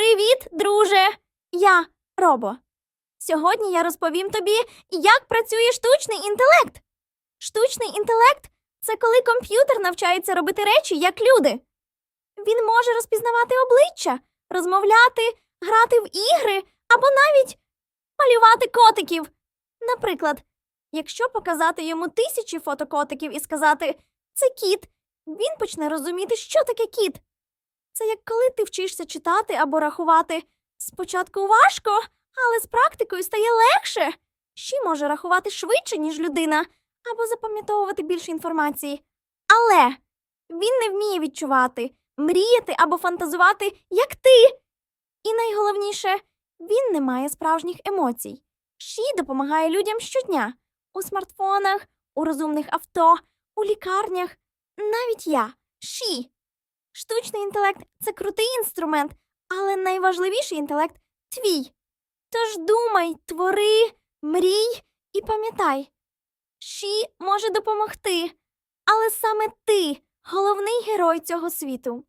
Привіт, друже! Я Робо. Сьогодні я розповім тобі, як працює штучний інтелект. Штучний інтелект це коли комп'ютер навчається робити речі як люди. Він може розпізнавати обличчя, розмовляти, грати в ігри або навіть малювати котиків. Наприклад, якщо показати йому тисячі фото котиків і сказати це кіт, він почне розуміти, що таке кіт. Це як коли ти вчишся читати або рахувати. Спочатку важко, але з практикою стає легше. Ще може рахувати швидше, ніж людина, або запам'ятовувати більше інформації. Але він не вміє відчувати, мріяти або фантазувати, як ти. І найголовніше, він не має справжніх емоцій. Ші допомагає людям щодня у смартфонах, у розумних авто, у лікарнях. Навіть я, Ші. Штучний інтелект це крутий інструмент, але найважливіший інтелект твій. Тож думай, твори, мрій і пам'ятай. Ші може допомогти, але саме ти головний герой цього світу.